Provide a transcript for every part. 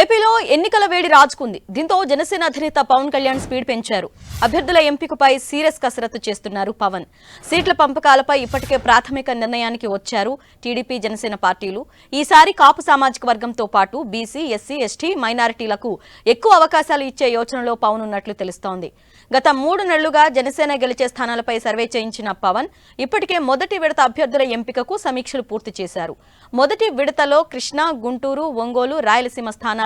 ఏపీలో ఎన్నికల వేడి రాజుకుంది. దీంతో జనసేన అధినేత పవన్ కళ్యాణ్ స్పీడ్ పెంచారు. అభ్యర్థుల ఎంపికపై సీరియస్ కసరత్తు చేస్తున్నారు పవన్. సీట్ల పంపకాలపై ఇప్పటికే ప్రాథమిక నిర్ణయానికి వచ్చారు టీడీపీ జనసేన పార్టీలు. ఈసారి కాపు సామాజిక వర్గంతో పాటు బీసీ ఎస్సీ ఎస్టీ మైనారిటీలకు ఎక్కువ అవకాశాలు ఇచ్చే యోచనలో పవన్ ఉన్నట్లు తెలుస్తోంది. గత మూడు నెలలుగా జనసేన గెలిచే స్థానాలపై సర్వే చేయించిన పవన్ ఇప్పటికే మొదటి విడత అభ్యర్థుల ఎంపికకు సమీక్షలు పూర్తి చేశారు. మొదటి విడతలో కృష్ణా గుంటూరు ఒంగోలు రాయలసీమ స్థానాలు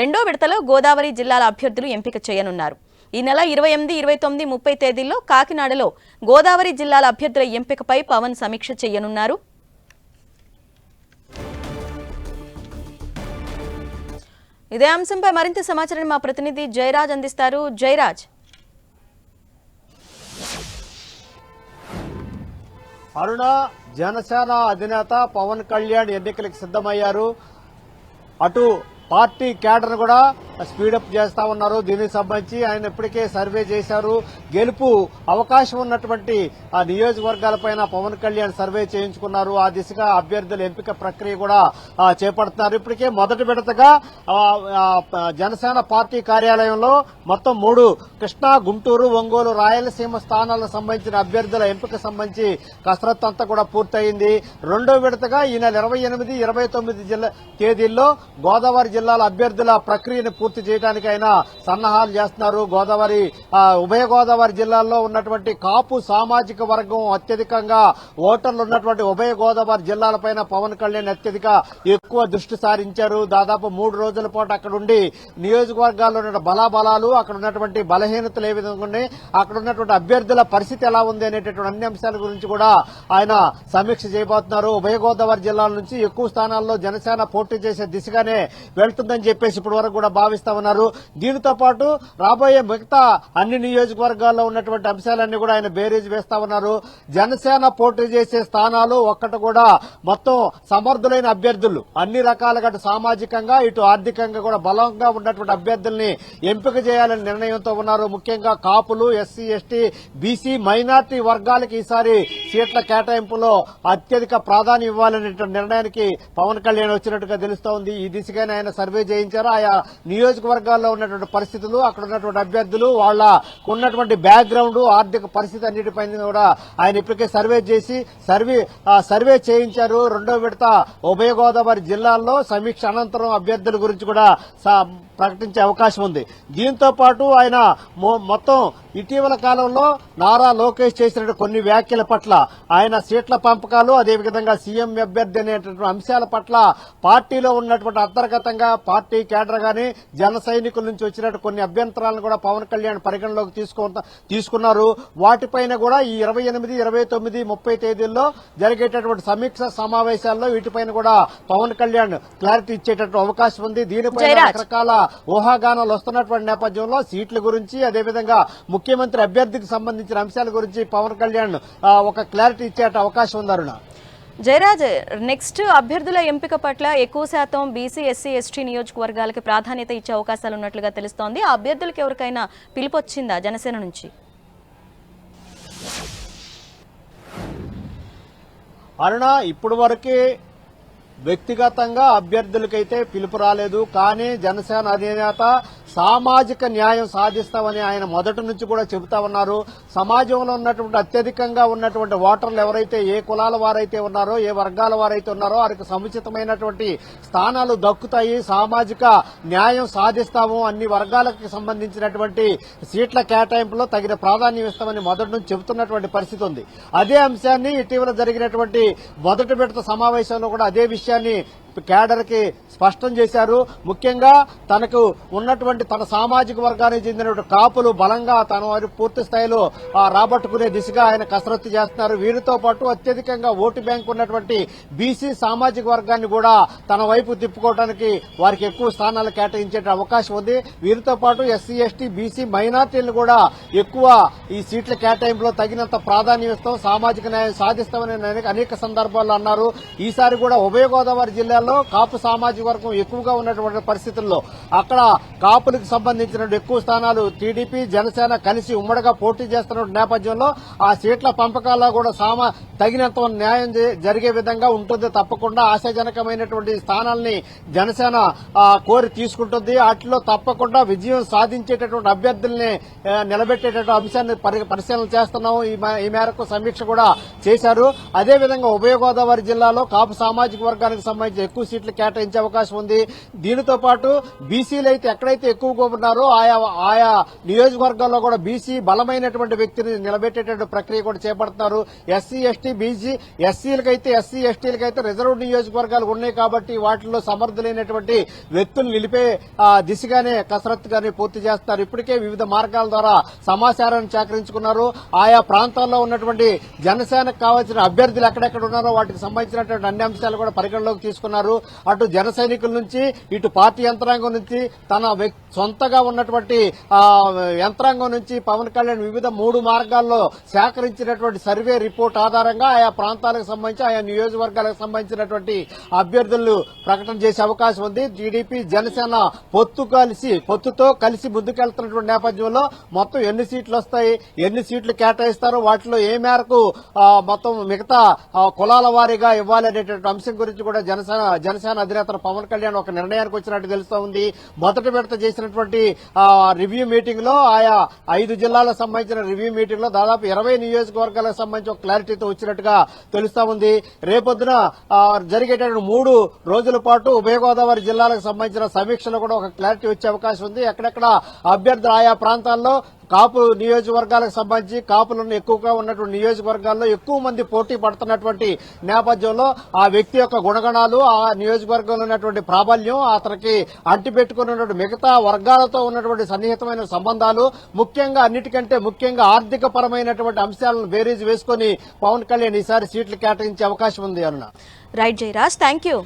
రెండో విడతలో గోదావరి జిల్లాల అభ్యర్థులు ఎంపిక చేయనున్నారు. ఈ నెల ఇరవై ఎనిమిది ఇరవై తొమ్మిది ముప్పై తేదీల్లో కాకినాడలో గోదావరి జిల్లాల అభ్యర్థుల ఎంపికపై పవన్ సమీక్ష చేయనున్నారు. ఇదే అంశంపై మరింత సమాచారాన్ని మా ప్రతినిధి జయరాజ్ అందిస్తారు. జయరాజ్. అరుణ జనసేన అధినేత పవన్ కళ్యాణ్ ఎన్నికలకు సిద్ధమయ్యారు. అటు పార్టీ క్యాడర్ కూడా స్పీడప్ చేస్తా ఉన్నారు. దీనికి సంబంధించి ఆయన ఇప్పటికే సర్వే చేశారు. గెలుపు అవకాశం ఉన్నటువంటి ఆ నియోజకవర్గాలపైన పవన్ కళ్యాణ్ సర్వే చేయించుకున్నారు. ఆ దిశగా అభ్యర్థుల ఎంపిక ప్రక్రియ కూడా చేపడుతున్నారు. ఇప్పటికే మొదటి విడతగా జనసేన పార్టీ కార్యాలయంలో మొత్తం మూడు కృష్ణా గుంటూరు ఒంగోలు రాయలసీమ స్థానాలకు సంబంధించిన అభ్యర్థుల ఎంపిక సంబంధించి కసరత్తు అంతా కూడా పూర్తయింది. రెండో విడతగా ఈ నెల ఇరవై ఎనిమిది ఇరవై తొమ్మిది జిల్లా తేదీల్లో గోదావరి జిల్లాల అభ్యర్థుల ప్రక్రియను పూర్తి పూర్తి ఆయన సన్నాహాలు చేస్తున్నారు. గోదావరి ఉభయ గోదావరి జిల్లాల్లో ఉన్నటువంటి కాపు సామాజిక వర్గం అత్యధికంగా ఓటర్లు ఉన్నటువంటి ఉభయ గోదావరి జిల్లాలపైన పవన్ కళ్యాణ్ అత్యధిక ఎక్కువ దృష్టి సారించారు. దాదాపు మూడు రోజుల పాటు అక్కడ ఉండి నియోజకవర్గాల్లో ఉన్న బలాబలాలు అక్కడ ఉన్నటువంటి బలహీనతలు ఏ విధంగా ఉన్నాయి అక్కడ ఉన్నటువంటి అభ్యర్థుల పరిస్థితి ఎలా ఉంది అనేటటువంటి అన్ని అంశాల గురించి కూడా ఆయన సమీక్ష చేయబోతున్నారు. ఉభయ గోదావరి జిల్లాల నుంచి ఎక్కువ స్థానాల్లో జనసేన పోటీ చేసే దిశగానే వెళ్తుందని చెప్పేసి ఇప్పటి వరకు కూడా భావిస్తామన్నారు దీనితో పాటు రాబోయే మిగతా అన్ని నియోజకవర్గాల్లో ఉన్నటువంటి అంశాలన్నీ కూడా ఆయన బేరీజ్ వేస్తా ఉన్నారు. జనసేన పోటీ చేసే స్థానాలు ఒక్కటి కూడా మొత్తం సమర్థులైన అభ్యర్థులు అన్ని రకాలుగా అటు సామాజికంగా ఇటు ఆర్థికంగా కూడా బలంగా ఉన్నటువంటి అభ్యర్థుల్ని ఎంపిక చేయాలని నిర్ణయంతో ఉన్నారు. ముఖ్యంగా కాపులు ఎస్సీ ఎస్టీ బీసీ మైనార్టీ వర్గాలకు ఈసారి సీట్ల కేటాయింపులో అత్యధిక ప్రాధాన్యం ఇవ్వాలనేటువంటి నిర్ణయానికి పవన్ కళ్యాణ్ వచ్చినట్టుగా తెలుస్తోంది. ఈ దిశగానే ఆయన సర్వే చేయించారు? ఆయా నియోజకవర్గాల్లో ఉన్నటువంటి పరిస్థితులు అక్కడ ఉన్నటువంటి అభ్యర్థులు వాళ్ళ ఉన్నటువంటి బ్యాక్గ్రౌండ్ ఆర్థిక పరిస్థితి అన్నిటిపైన కూడా ఆయన ఇప్పటికే సర్వే చేసి సర్వే సర్వే చేయించారు. రెండో విడత ఉభయ గోదావరి జిల్లాల్లో సమీక్ష అనంతరం అభ్యర్థుల గురించి కూడా ప్రకటించే అవకాశం ఉంది. దీంతో పాటు ఆయన మొత్తం ఇటీవల కాలంలో నారా లోకేష్ చేసిన కొన్ని వ్యాఖ్యల పట్ల ఆయన సీట్ల పంపకాలు అదేవిధంగా సీఎం అభ్యర్థి అనేటువంటి అంశాల పట్ల పార్టీలో ఉన్నటువంటి అంతర్గతంగా పార్టీ కేడర్ గాని జన సైనికుల నుంచి వచ్చినట్టు కొన్ని అభ్యంతరాలను కూడా పవన్ కళ్యాణ్ పరిగణలోకి తీసుకో తీసుకున్నారు. వాటిపైన కూడా ఈ ఇరవై ఎనిమిది ఇరవై తొమ్మిది ముప్పై తేదీల్లో జరిగేటటువంటి సమీక్ష సమావేశాల్లో వీటిపైన కూడా పవన్ కళ్యాణ్ క్లారిటీ ఇచ్చేటటువంటి అవకాశం ఉంది. దీనిపైన జయరాజ్. రకరకాల ఊహాగానాలు వస్తున్నటువంటి నేపథ్యంలో సీట్ల గురించి అదేవిధంగా ముఖ్యమంత్రి అభ్యర్థికి సంబంధించిన అంశాల గురించి పవన్ కళ్యాణ్ ఒక క్లారిటీ ఇచ్చే అవకాశం ఉంది అరుణ. జయరాజ్ నెక్స్ట్ అభ్యర్థుల ఎంపిక పట్ల ఎక్కువ శాతం బీసీ ఎస్సీ ఎస్టీ నియోజకవర్గాలకి ప్రాధాన్యత ఇచ్చే అవకాశాలు ఉన్నట్లుగా తెలుస్తోంది. ఆ అభ్యర్థులకు ఎవరికైనా పిలుపు వచ్చిందా జనసేన నుంచి? అరుణ ఇప్పుడు వరకే వ్యక్తిగతంగా అభ్యర్థులకైతే పిలుపు రాలేదు. కానీ జనసేన అధినేత సామాజిక న్యాయం సాధిస్తామని ఆయన మొదటి నుంచి కూడా చెబుతా ఉన్నారు. సమాజంలో ఉన్నటువంటి అత్యధికంగా ఉన్నటువంటి ఓటర్లు ఎవరైతే ఏ కులాల వారైతే ఉన్నారో ఏ వర్గాల వారైతే ఉన్నారో వారికి సముచితమైనటువంటి స్థానాలు దక్కుతాయి. సామాజిక న్యాయం సాధిస్తాము. అన్ని వర్గాలకు సంబంధించినటువంటి సీట్ల కేటాయింపులో తగిన ప్రాధాన్యం ఇస్తామని మొదటి నుంచి చెబుతున్నటువంటి పరిస్థితి ఉంది. అదే అంశాన్ని ఇటీవల జరిగినటువంటి మొదటి విడత సమావేశంలో కూడా అదే విషయం కేడర్ కి స్పష్టం చేశారు. ముఖ్యంగా తనకు ఉన్నటువంటి తన సామాజిక వర్గానికి చెందినటువంటి కాపులు బలంగా తన వారి పూర్తి స్థాయిలో రాబట్టుకునే దిశగా ఆయన కసరత్తు చేస్తున్నారు. వీరితో పాటు అత్యధికంగా ఓటు బ్యాంక్ ఉన్నటువంటి బీసీ సామాజిక వర్గాన్ని కూడా తన వైపు తిప్పుకోవడానికి వారికి ఎక్కువ స్థానాలు కేటాయించే అవకాశం ఉంది. వీరితో పాటు ఎస్సీ ఎస్టీ బీసీ మైనార్టీలను కూడా ఎక్కువ ఈ సీట్ల కేటాయింపులో తగినంత ప్రాధాన్యం ఇస్తాం. సామాజిక న్యాయం సాధిస్తామని అనేక సందర్భాల్లో అన్నారు. ఈసారి కూడా ఉభయ గోదావరి జిల్లాలో జిల్లాల్లో కాపు సామాజిక వర్గం ఎక్కువగా ఉన్నటువంటి పరిస్థితుల్లో అక్కడ కాపులకు సంబంధించిన ఎక్కువ స్థానాలు టీడీపీ జనసేన కలిసి ఉమ్మడిగా పోటీ చేస్తున్న నేపథ్యంలో ఆ సీట్ల పంపకాల్లో కూడా సామా తగినంత న్యాయం జరిగే విధంగా ఉంటుంది. తప్పకుండా ఆశాజనకమైనటువంటి స్థానాల్ని జనసేన కోరి తీసుకుంటుంది. వాటిలో తప్పకుండా విజయం సాధించేటటువంటి అభ్యర్థుల్ని నిలబెట్టేటటువంటి అంశాన్ని పరి- పరిశీలన చేస్తున్నాము. ఈ ఈ మేరకు సమీక్ష కూడా చేశారు. అదేవిధంగా ఉభయ గోదావరి జిల్లాలో కాపు సామాజిక వర్గానికి సంబంధించి ఎక్కువ సీట్లు కేటాయించే అవకాశం ఉంది. దీనితో పాటు బీసీలు అయితే ఎక్కడైతే ఎక్కువగా ఉన్నారో ఆయా ఆయా నియోజకవర్గాల్లో కూడా బీసీ బలమైనటువంటి వ్యక్తిని నిలబెట్టేటటువంటి ప్రక్రియ కూడా చేపడుతున్నారు. ఎస్సీ ఎస్టీ బీసీ ఎస్సీలకైతే ఎస్సీ ఎస్టీలకైతే రిజర్వ్ నియోజకవర్గాలు ఉన్నాయి కాబట్టి వాటిలో సమర్థులైనటువంటి వ్యక్తులు నిలిపే ఆ, దిశగానే కసరత్తు గాని పూర్తి చేస్తారు ఇప్పటికే వివిధ మార్గాల ద్వారా సమాచారాన్ని సేకరించుకున్నారు. ఆయా ప్రాంతాల్లో ఉన్నటువంటి జనసేనకు కావాల్సిన అభ్యర్థులు ఎక్కడెక్కడ ఉన్నారో వాటికి సంబంధించినటువంటి అన్ని అంశాలు కూడా పరిగణలోకి తీసుకున్నారు. అటు జన నుంచి ఇటు పార్టీ యంత్రాంగం నుంచి తన సొంతగా ఉన్నటువంటి యంత్రాంగం నుంచి పవన్ కళ్యాణ్ వివిధ మూడు మార్గాల్లో సేకరించినటువంటి సర్వే రిపోర్ట్ ఆధారంగా ఆయా ప్రాంతాలకు సంబంధించి ఆయా నియోజకవర్గాలకు సంబంధించినటువంటి అభ్యర్థులు ప్రకటన చేసే అవకాశం ఉంది. టీడీపీ జనసేన పొత్తు కలిసి పొత్తుతో కలిసి ముందుకెళ్తున్నటువంటి నేపథ్యంలో మొత్తం ఎన్ని సీట్లు వస్తాయి ఎన్ని సీట్లు కేటాయిస్తారు వాటిలో ఏ మేరకు మొత్తం మిగతా కులాల వారీగా ఇవ్వాలనేటువంటి అంశం గురించి కూడా జనసేన జనసేన అధినేత పవన్ కళ్యాణ్ ఒక నిర్ణయానికి వచ్చినట్టు తెలుస్తూ ఉంది. మొదటి విడత చేసినటువంటి రివ్యూ మీటింగ్లో ఆయా ఐదు జిల్లాలకు సంబంధించిన రివ్యూ మీటింగ్లో దాదాపు ఇరవై నియోజకవర్గాలకు సంబంధించి ఒక క్లారిటీతో వచ్చినట్టుగా తెలుస్తా ఉంది. రేపొద్దున జరిగేటటువంటి మూడు రోజుల పాటు ఉభయ గోదావరి జిల్లాలకు సంబంధించిన సమీక్షలో కూడా ఒక క్లారిటీ వచ్చే అవకాశం ఉంది. ఎక్కడెక్కడ అభ్యర్థులు ఆయా ప్రాంతాల్లో కాపు నియోజకవర్గాలకు సంబంధించి కాపులను ఎక్కువగా ఉన్నటువంటి నియోజకవర్గాల్లో ఎక్కువ మంది పోటీ పడుతున్నటువంటి నేపథ్యంలో ఆ వ్యక్తి యొక్క గుణగణాలు ఆ నియోజకవర్గంలో ఉన్నటువంటి ప్రాబల్యం అతనికి అంటిపెట్టుకున్నటువంటి మిగతా వర్గాలతో ఉన్నటువంటి సన్నిహితమైన సంబంధాలు ముఖ్యంగా అన్నిటికంటే ముఖ్యంగా ఆర్థిక పరమైనటువంటి అంశాలను బేరీజ్ వేసుకుని పవన్ కళ్యాణ్ ఈసారి సీట్లు కేటాయించే అవకాశం ఉంది అన్న రైట్ జయరాజ్ థ్యాంక్ యూ.